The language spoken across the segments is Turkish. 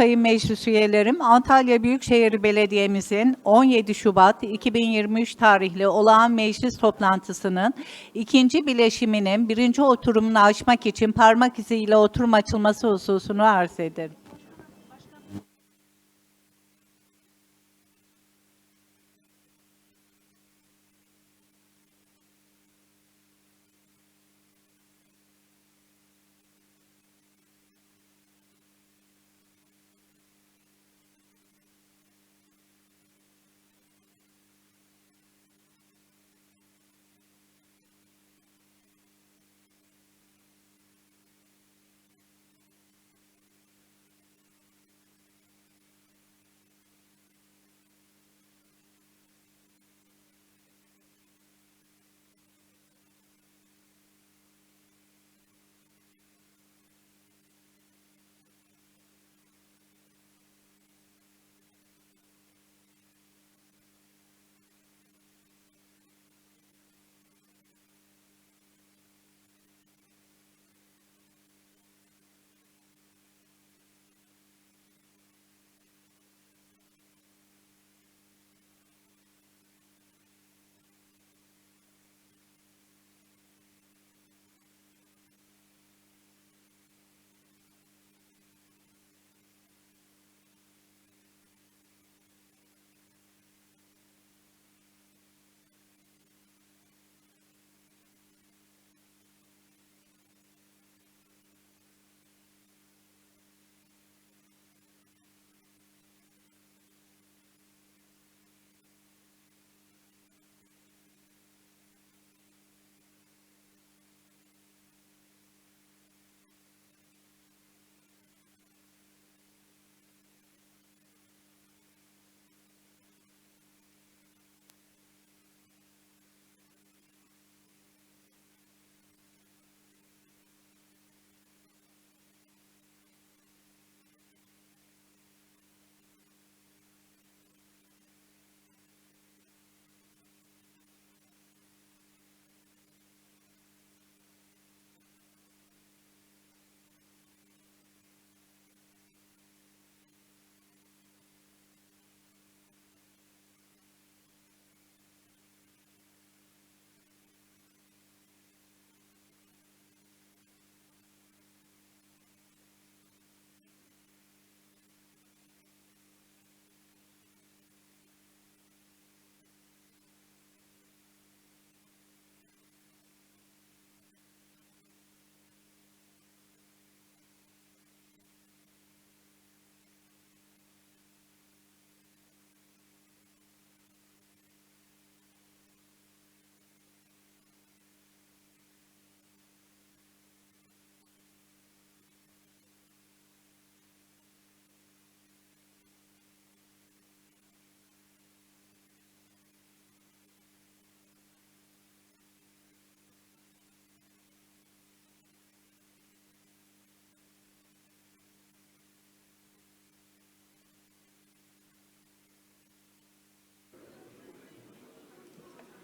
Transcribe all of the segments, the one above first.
Sayın Meclis üyelerim, Antalya Büyükşehir Belediye'mizin 17 Şubat 2023 tarihli olağan meclis toplantısının ikinci bileşiminin birinci oturumunu açmak için parmak iziyle oturum açılması hususunu arz ederim.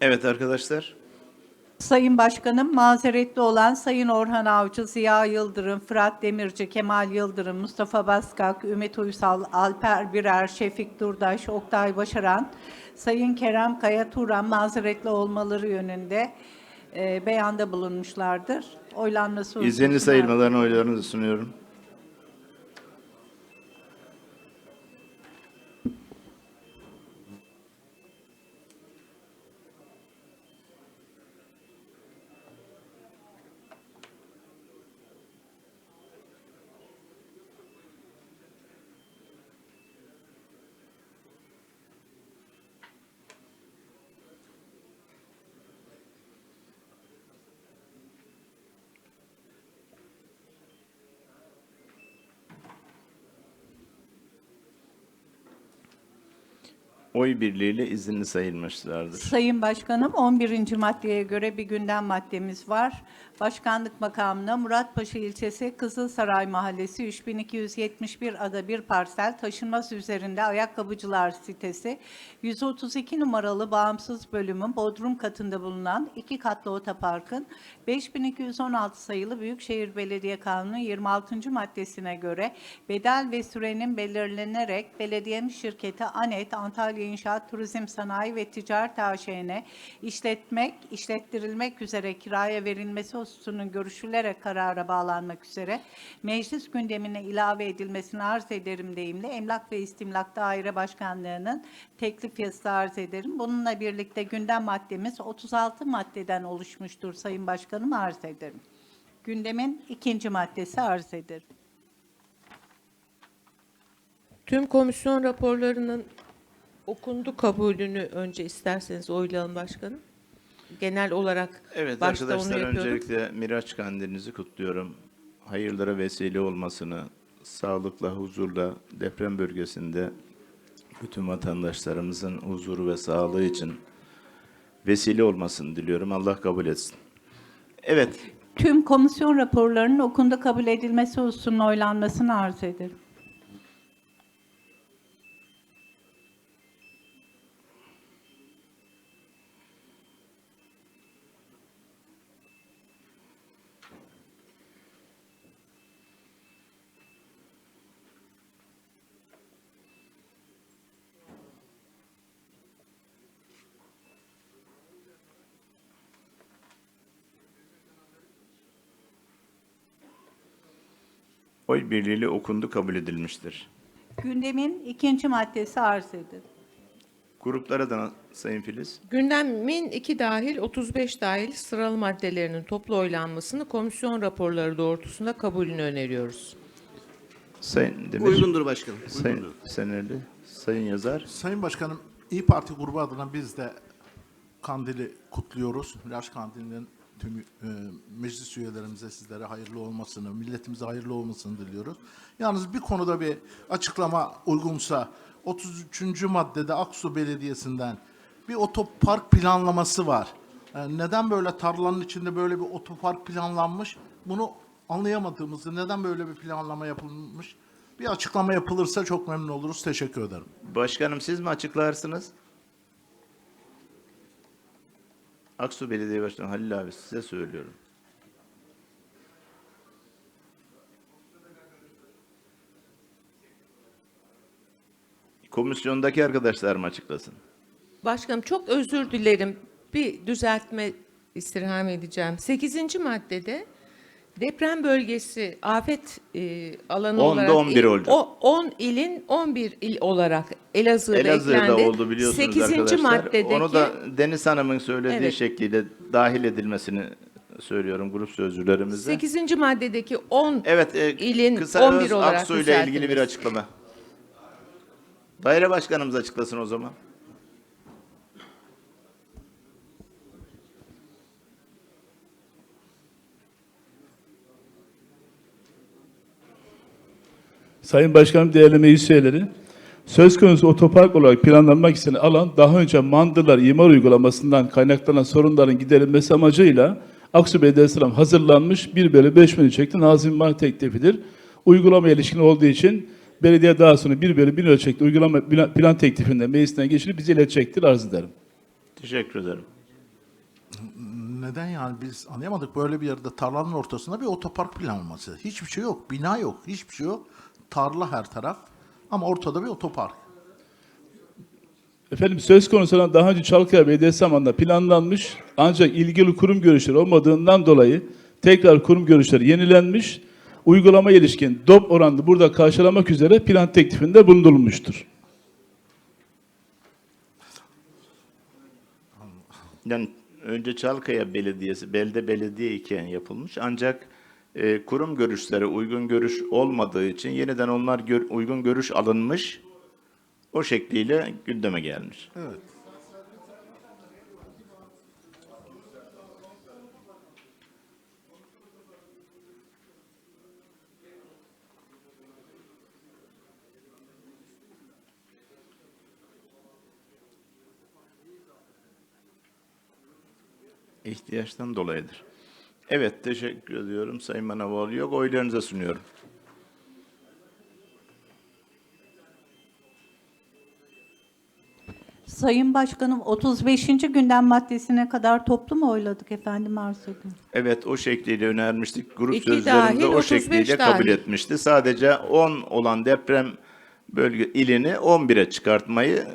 Evet arkadaşlar. Sayın Başkanım, mazeretli olan Sayın Orhan Avcı, Ziya Yıldırım, Fırat Demirci, Kemal Yıldırım, Mustafa Baskak, Ümit Uysal, Alper Birer, Şefik Durdaş, Oktay Başaran, Sayın Kerem Kaya Turan mazeretli olmaları yönünde e, beyanda bulunmuşlardır. Oylanması İzinli sayılmalarını oylarınızı sunuyorum. Oy birliğiyle izinli sayılmışlardır. Sayın Başkanım 11. maddeye göre bir gündem maddemiz var. Başkanlık makamına Muratpaşa ilçesi Kızılsaray Mahallesi 3271 ada bir parsel taşınmaz üzerinde ayakkabıcılar sitesi 132 numaralı bağımsız bölümün bodrum katında bulunan iki katlı otoparkın 5216 sayılı Büyükşehir Belediye Kanunu 26. maddesine göre bedel ve sürenin belirlenerek belediyenin şirketi ANET Antalya İnşaat Turizm Sanayi ve Ticaret AŞ'ne işletmek, işlettirilmek üzere kiraya verilmesi hususunun görüşülerek karara bağlanmak üzere meclis gündemine ilave edilmesini arz ederim deyimle Emlak ve İstimlak Daire Başkanlığı'nın teklif yazısı arz ederim. Bununla birlikte gündem maddemiz 36 maddeden oluşmuştur Sayın Başkanım arz ederim. Gündemin ikinci maddesi arz ederim. Tüm komisyon raporlarının okundu kabulünü önce isterseniz oylayalım başkanım. Genel olarak Evet başta arkadaşlar onu yapıyorduk. öncelikle Miraç Kandilinizi kutluyorum. Hayırlara vesile olmasını, sağlıkla, huzurla deprem bölgesinde bütün vatandaşlarımızın huzuru ve sağlığı için vesile olmasını diliyorum. Allah kabul etsin. Evet, Tüm komisyon raporlarının okundu kabul edilmesi hususunun oylanmasını arz ederim. Oy birliğiyle okundu, kabul edilmiştir. Gündemin ikinci maddesi arz ederim. Gruplara da Sayın Filiz. Gündemin 2 dahil 35 dahil sıralı maddelerinin toplu oylanmasını komisyon raporları doğrultusunda kabulünü öneriyoruz. Sayın Demir. Uygundur başkanım. Sayın Uygundur. Seneli. Sayın Yazar. Sayın Başkanım, İyi Parti grubu adına biz de Kandil'i kutluyoruz. Miraç Kandili'nin tüm e, meclis üyelerimize sizlere hayırlı olmasını, milletimize hayırlı olmasını diliyoruz. Yalnız bir konuda bir açıklama uygunsa 33. maddede Aksu Belediyesi'nden bir otopark planlaması var. E, neden böyle tarlanın içinde böyle bir otopark planlanmış? Bunu anlayamadığımızı, neden böyle bir planlama yapılmış? Bir açıklama yapılırsa çok memnun oluruz. Teşekkür ederim. Başkanım siz mi açıklarsınız? Aksu Belediye Başkanı Halil abi size söylüyorum. Komisyondaki arkadaşlar mı açıklasın? Başkanım çok özür dilerim. Bir düzeltme istirham edeceğim. 8. maddede deprem bölgesi afet e, alanı Onda olarak 11 il- olacak. O 10 ilin 11 il olarak Elazığ'da, Elazığ'da eklendi. oldu biliyorsunuz 8. arkadaşlar. maddedeki Onu da Deniz Hanım'ın söylediği Evet. şekliyle dahil edilmesini söylüyorum grup sözcülerimize. 8. maddedeki 10 Evet, e, ilin kısa 11 Öz olarak Aksu ile ilgili bir açıklama. Daire başkanımız açıklasın o zaman. Sayın Başkanım, değerli meclis üyeleri, söz konusu otopark olarak planlanmak istenen alan daha önce mandırlar imar uygulamasından kaynaklanan sorunların giderilmesi amacıyla Aksu Belediyesi tarafından hazırlanmış 1 bölü 5 milyon ölçekli nazım imar teklifidir. Uygulama ilişkin olduğu için belediye daha sonra 1 bölü 1 ölçekli uygulama plan, plan teklifinde meclisten geçirip bize iletecektir arz ederim. Teşekkür ederim. Neden yani biz anlayamadık böyle bir yerde tarlanın ortasında bir otopark planlaması. Hiçbir şey yok, bina yok, hiçbir şey yok. Tarla her taraf ama ortada bir otopark. Efendim söz konusu olan daha önce Çalkaya Belediyesi zamanında planlanmış ancak ilgili kurum görüşleri olmadığından dolayı tekrar kurum görüşleri yenilenmiş. Uygulama ilişkin DOP oranını burada karşılamak üzere plan teklifinde bulunulmuştur. Yani önce Çalkaya Belediyesi, belde belediye iken yapılmış ancak e, kurum görüşleri uygun görüş olmadığı için yeniden onlar gör, uygun görüş alınmış. O şekliyle gündeme gelmiş. Evet. ihtiyaçtan dolayıdır. Evet, teşekkür ediyorum. Sayın Manavoğlu yok. Oylarınıza sunuyorum. Sayın Başkanım 35. gündem maddesine kadar toplu mu oyladık efendim arz ediyorum. Evet, o şekliyle önermiştik. Grup İki sözlerinde dahil, o 35 şekliyle kabul dahil. etmişti. Sadece 10 olan deprem bölge ilini 11'e çıkartmayı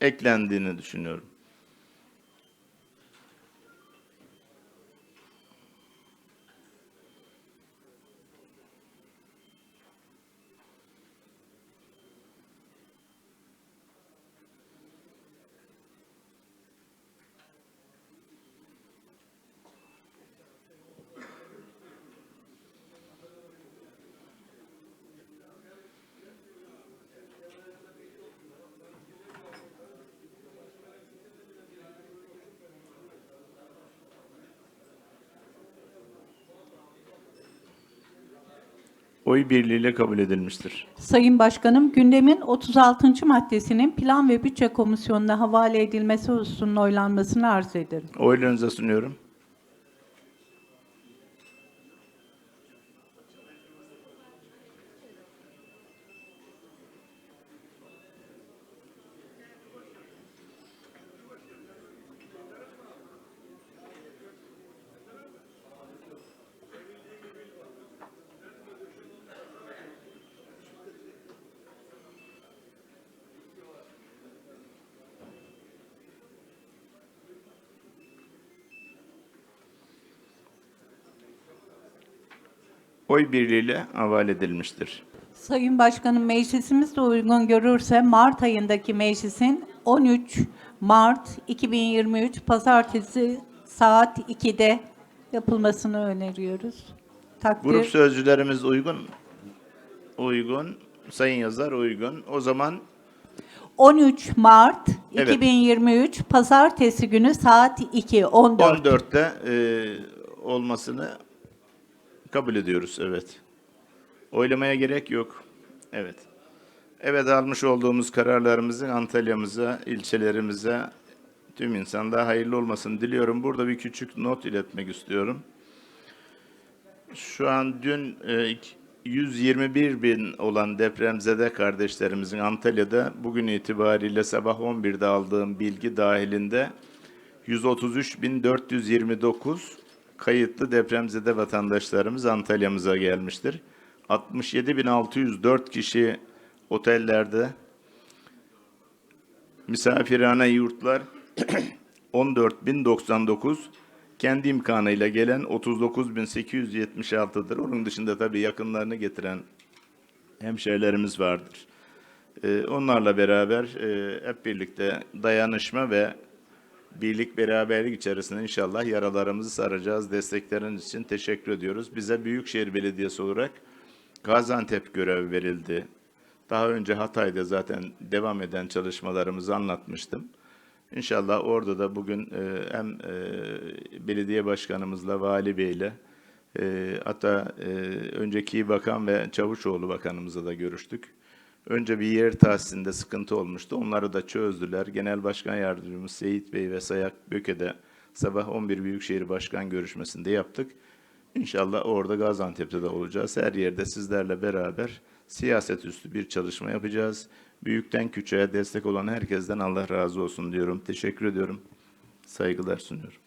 eklendiğini düşünüyorum. Oy birliğiyle kabul edilmiştir. Sayın Başkanım gündemin 36. maddesinin Plan ve Bütçe Komisyonu'na havale edilmesi hususunun oylanmasını arz ederim. Oylarınıza sunuyorum. Oy birliğiyle havale edilmiştir. Sayın Başkanım meclisimiz de uygun görürse Mart ayındaki meclisin 13 Mart 2023 Pazartesi saat 2'de yapılmasını öneriyoruz. Takdir. Grup sözcülerimiz uygun. Uygun. Sayın yazar uygun. O zaman 13 Mart Evet. 2023 Pazartesi günü saat 2 14. 14'te e, olmasını kabul ediyoruz. Evet. Oylamaya gerek yok. Evet. Evet almış olduğumuz kararlarımızı Antalya'mıza, ilçelerimize, tüm insanlığa hayırlı olmasını diliyorum. Burada bir küçük not iletmek istiyorum. Şu an dün e, ik- 121 bin olan depremzede kardeşlerimizin Antalya'da bugün itibariyle sabah 11'de aldığım bilgi dahilinde 133.429 kayıtlı depremzede vatandaşlarımız Antalya'mıza gelmiştir. 67.604 kişi otellerde, misafirhane yurtlar 14.099, kendi imkanıyla gelen 39.876'dır. Onun dışında tabii yakınlarını getiren hemşehrilerimiz vardır. Ee, onlarla beraber e, hep birlikte dayanışma ve birlik beraberlik içerisinde inşallah yaralarımızı saracağız. Destekleriniz için teşekkür ediyoruz. Bize Büyükşehir Belediyesi olarak Gaziantep görevi verildi. Daha önce Hatay'da zaten devam eden çalışmalarımızı anlatmıştım. İnşallah orada da bugün e, hem e, belediye başkanımızla, vali beyle, e, hatta önceki bakan ve Çavuşoğlu bakanımızla da görüştük. Önce bir yer tahsisinde sıkıntı olmuştu. Onları da çözdüler. Genel Başkan Yardımcımız Seyit Bey ve Sayak Böke'de sabah 11 Büyükşehir Başkan görüşmesinde yaptık. İnşallah orada Gaziantep'te de olacağız. Her yerde sizlerle beraber siyaset üstü bir çalışma yapacağız. Büyükten küçüğe destek olan herkesten Allah razı olsun diyorum. Teşekkür ediyorum. Saygılar sunuyorum.